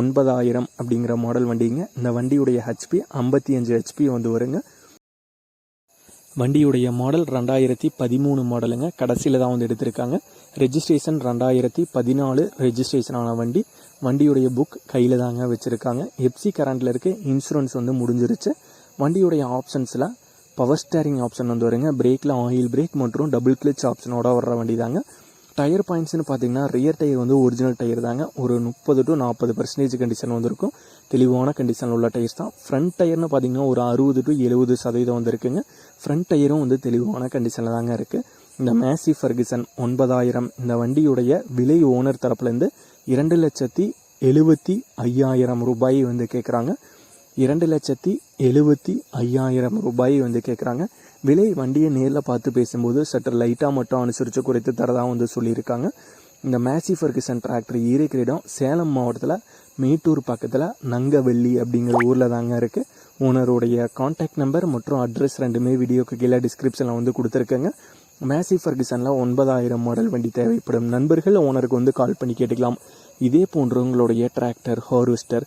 ஒன்பதாயிரம் அப்படிங்கிற மாடல் வண்டிங்க. இந்த வண்டியுடைய ஹெச்பி ஐம்பத்தி அஞ்சு ஹெச்பி வந்து வருங்க. வண்டியுடைய மாடல் ரெண்டாயிரத்தி பதிமூணு மாடலுங்க கடைசியில் தான் வந்து எடுத்திருக்காங்க. ரெஜிஸ்ட்ரேஷன் ரெண்டாயிரத்தி பதினாலு ரெஜிஸ்ட்ரேஷன் ஆன வண்டி. வண்டியுடைய புக் கையில் தாங்க வச்சுருக்காங்க. எப்சி கரண்டில் இருக்க இன்சூரன்ஸ் வந்து முடிஞ்சிருச்சு. வண்டியுடைய ஆப்ஷன்ஸில் பவர் ஸ்டேரிங் ஆப்ஷன் வந்து வருங்க. பிரேக்கில் ஆயில் பிரேக் மற்றும் டபுள் கிளச் ஆப்ஷனோட வர்ற வண்டி தாங்க டயர் பாயிண்ட்ஸ்னு பார்த்தீங்கன்னா ரியர் டயர் வந்து ஒரிஜினல் டயர் தாங்க. ஒரு முப்பது டு நாற்பது பர்சன்டேஜ் கண்டிஷன் வந்திருக்கும். தெளிவான கண்டிஷனில் உள்ள டயர்ஸ் தான். ஃப்ரண்ட் டயர்னு பார்த்தீங்கன்னா ஒரு அறுபது டு எழுபது சதவீதம் வந்துருக்குங்க. ஃப்ரண்ட் டயரும் வந்து தெளிவான கண்டிஷனில் தாங்க இருக்குது இந்த மேசி ஃபர்கிசன் ஒன்பதாயிரம் இந்த வண்டியுடைய விலை ஓனர் தரப்புலேருந்து இரண்டு லட்சத்தி எழுபத்தி ஐயாயிரம் ரூபாய் வந்து கேட்குறாங்க இரண்டு லட்சத்தி எழுபத்தி ஐயாயிரம் ரூபாய் வந்து கேட்குறாங்க விலை வண்டியை நேரில் பார்த்து பேசும்போது சற்று லைட்டாக மட்டும் அனுசரித்து குறைத்து தரதாக வந்து சொல்லியிருக்காங்க. இந்த மேசி ஃபர்கிசன் டிராக்டர் இருக்கிற இடம் சேலம் மாவட்டத்தில் மேட்டூர் பக்கத்தில் நங்கவெள்ளி அப்படிங்கிற ஊரில் தாங்க இருக்குது ஓனருடைய காண்டாக்ட் நம்பர் மற்றும் அட்ரஸ் ரெண்டுமே வீடியோக்கு கீழே டிஸ்கிரிப்ஷனில் வந்து கொடுத்துருக்கேங்க. மேசி ஃபர்கிசனில் ஒன்பதாயிரம் மாடல் வண்டி தேவைப்படும். நண்பர்கள் ஓனருக்கு வந்து கால் பண்ணி கேட்டுக்கலாம். இதே போன்ற உங்களுடைய டிராக்டர் ஹார்வெஸ்டர்